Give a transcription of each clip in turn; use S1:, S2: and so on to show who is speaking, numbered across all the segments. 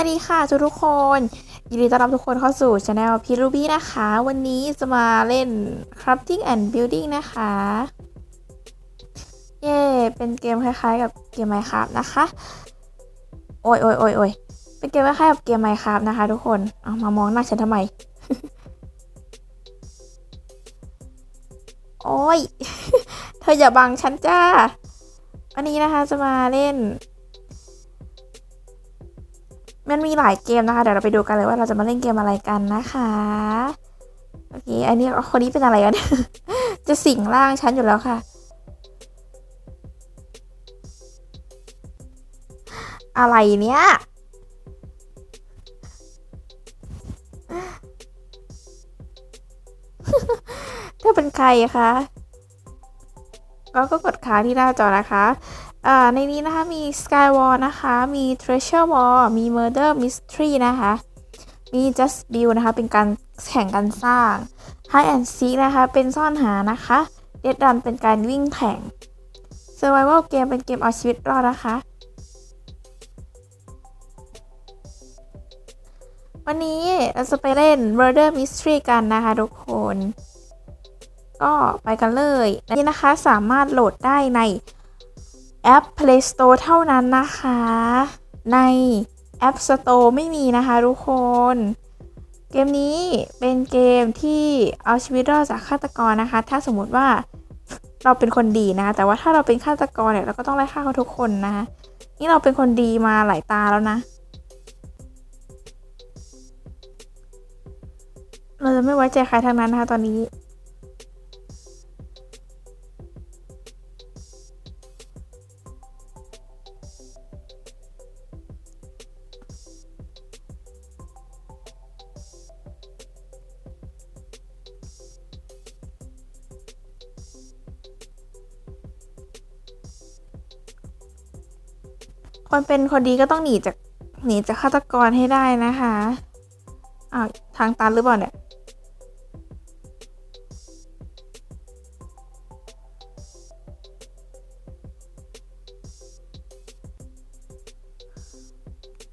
S1: สวัสดีค่ะทุกทุกคนยินดีต้อนรับทุกคนเข้าสู่ช anel พีรูบี้นะคะ วันนี้จะมาเล่น crafting and building นะคะ เย่เป็นเกมคล้ายๆ กับเกม Minecraft นะคะ โอ้ยโอ้ยโอ้ยโอ้ยเป็นเกมคล้ายๆกับเกม Minecraft นะคะ ทุกคนเอามามองหน้าฉันทำไม โอ้ย เธออย่าบังฉันจ้าวันนี้นะคะจะมาเล่น มันมีหลายเกมนะคะ เดี๋ยวเราไปดูกันเลยว่าเราจะมาเล่นเกมอะไรกันนะคะโอเคอันนี้คนนี้เป็นอะไรกัน จะสิงร่างฉันอยู่แล้วค่ะ อะไรเนี้ยเธอเป็นใครคะก็ก็กดค้างที่หน้าจอนะคะ ในนี้นะคะมี Skywall นะคะ มี Treasure Wall มี Murder Mystery นะคะ มี Just Build นะคะ เป็นการแข่งกันสร้าง Hide and Seek นะคะ เป็นซ่อนหานะคะ Dead Run เป็นการวิ่งแข่ง Survival Game เป็นเกมเอาชีวิตรอดนะคะ วันนี้เราจะไปเล่น Murder Mystery กันนะคะทุกคน ก็ไปกันเลย นี่นะคะสามารถโหลดได้ใน แอป Play Store เท่านั้นนะคะ ใน App Store ไม่มีนะคะทุกคน เกมนี้เป็นเกมที่เอาชีวิตรอดจากฆาตกรนะคะ ถ้าสมมติว่าเราเป็นคนดีนะคะแต่ว่าถ้าเราเป็นฆาตกรเนี่ยเราก็ต้องไล่ฆ่าเขาทุกคนนะคะนี่เราเป็นคนดีมาหลายตาแล้วนะ เราจะไม่ไว้ใจใครทั้งนั้นนะคะตอนนี้ คนเป็นคนดีก็ต้องหนีจากหนีจากฆาตกรให้ได้นะคะอ้าวทางตันหรือเปล่าเนี่ย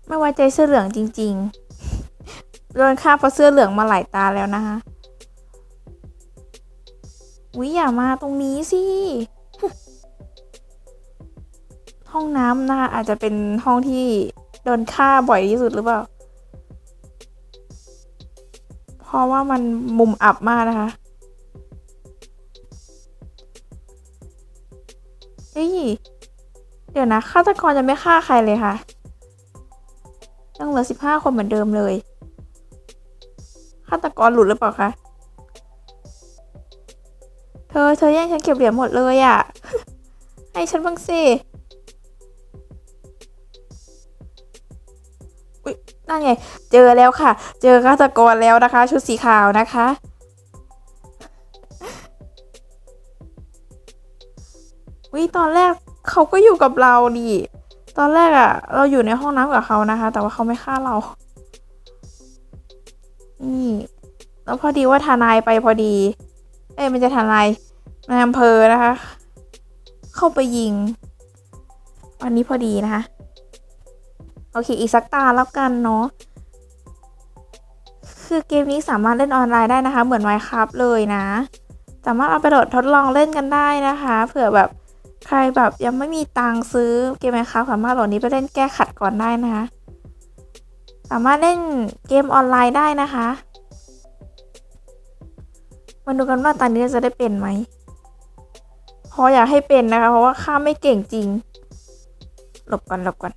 S1: ไม่ไว้ใจเสื้อเหลืองจริง ๆ โดนฆ่าเพราะเสื้อเหลืองมาหลายตาแล้วนะคะวิอย่ามาตรงนี้สิ ห้องน้ำนะคะอาจจะเป็นห้องที่โดนฆ่าบ่อยที่สุดหรือเปล่า เพราะว่ามันมุมอับมากนะคะเฮ้ยเดี๋ยวนะฆาตกรจะไม่ฆ่าใครเลยค่ะยังเหลือสิบห้าคนเหมือนเดิมเลยฆาตกรหลุดหรือเปล่าคะเธอเธอแย่งฉันเก็บเหรียญหมดเลยอะ่ะ ให้ฉันบ้างสิ นั่นไง เจอแล้วค่ะ เจอฆาตกรแล้วนะคะ ชุดสีขาวนะคะวิตอนแรกเขาก็อยู่กับเราดิ ตอนแรกอะเราอยู่ในห้องน้ำกับเขานะคะ แต่ว่าเขาไม่ฆ่าเรา นี่แล้วพอดีว่าทนายไปพอดี เอ้ยมันจะทนายนายอำเภอนะคะ เข้าไปยิง วันนี้พอดีนะคะ โอเค อีกสักตาแล้วกันเนาะ คือเกมนี้สามารถเล่นออนไลน์ได้นะคะ เหมือน Minecraft เลยนะ สามารถเอาไปโหลดทดลองเล่นกันได้นะคะ เผื่อแบบใครแบบยังไม่มีตังค์ซื้อเกม Minecraft สามารถโหลดนี้ไปเล่นแก้ขัดก่อนได้นะคะ สามารถเล่นเกมออนไลน์ได้นะคะมาดูกันว่าตอนนี้จะได้เป็นไหมพออยากให้เป็นนะคะ เพราะว่าข้าไม่เก่งจริง หลบก่อนหลบก่อน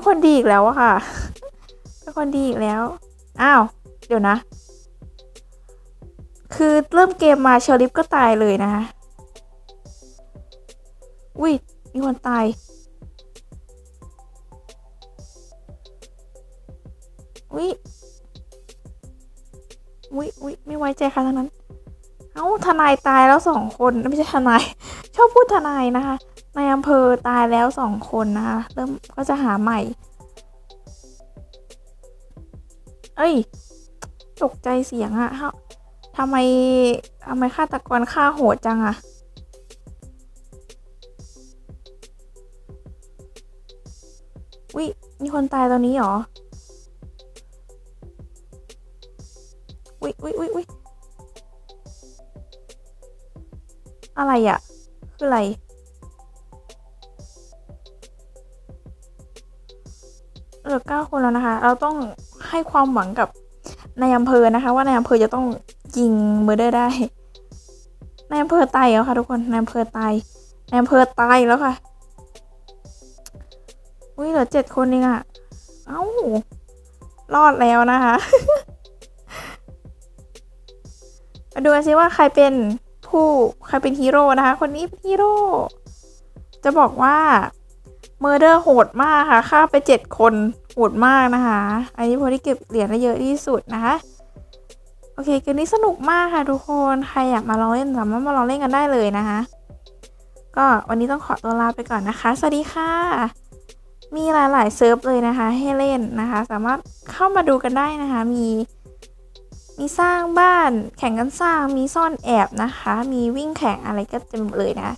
S1: เป็นคนดีอีกแล้วอะค่ะ เป็นคนดีอีกแล้ว อ้าว เดี๋ยวนะ คือเริ่มเกมมาเชอริฟก็ตายเลยนะคะอุ้ยมีคนตายอุ้ยอุ้ยอุ้ยไม่ไว้ใจใครทั้งนั้น เอ้า ทนายตายแล้วสองคน ไม่ใช่ทนาย ชอบพูดทนายนะคะ ในอำเภอตายแล้วสองคนนะคะ เริ่มก็จะหาใหม่ เอ้ย ตกใจเสียงอะทำไมทำไมฆาตกรฆ่าโหดจังอะวิมีคนตายตอนนี้หรออุ๊ยอุ๊ยอุ๊ยอุ๊ยอะไรอะคืออะไร เหลือเก้าคนแล้วนะคะ เราต้องให้ความหวังกับนายอำเภอนะคะ ว่านายอำเภอจะต้องยิงเมอร์เดอร์ได้นายอำเภอตายแล้วค่ะทุกคนนายอำเภอตายนายอำเภอตายแล้วค่ะอุ้ยเหลือเจ็ดคนเองอะเอ้ารอดแล้วนะคะมาดูกันสิว่าใครเป็นผู้ใครเป็นฮีโร่นะคะ คนนี้เป็นฮีโร่จะบอกว่า เมอร์เดอร์โหดมากค่ะฆ่าไปเจ็ดคนโหดมากนะคะ อันนี้พอที่เก็บเหรียญได้เยอะที่สุดนะคะโอเคเกมนี้สนุกมากค่ะทุกคนใครอยากมาลองเล่นสามารถมาลองเล่นกันได้เลยนะคะ ก็วันนี้ต้องขอตัวลาไปก่อนนะคะ สวัสดีค่ะ มีหลายๆเซิร์ฟเลยนะคะ ให้เล่นนะคะ สามารถเข้ามาดูกันได้นะคะ มีมีสร้างบ้านแข่งกันสร้างมีซ่อนแอบนะคะ มีวิ่งแข่งอะไรก็เต็มเลยนะ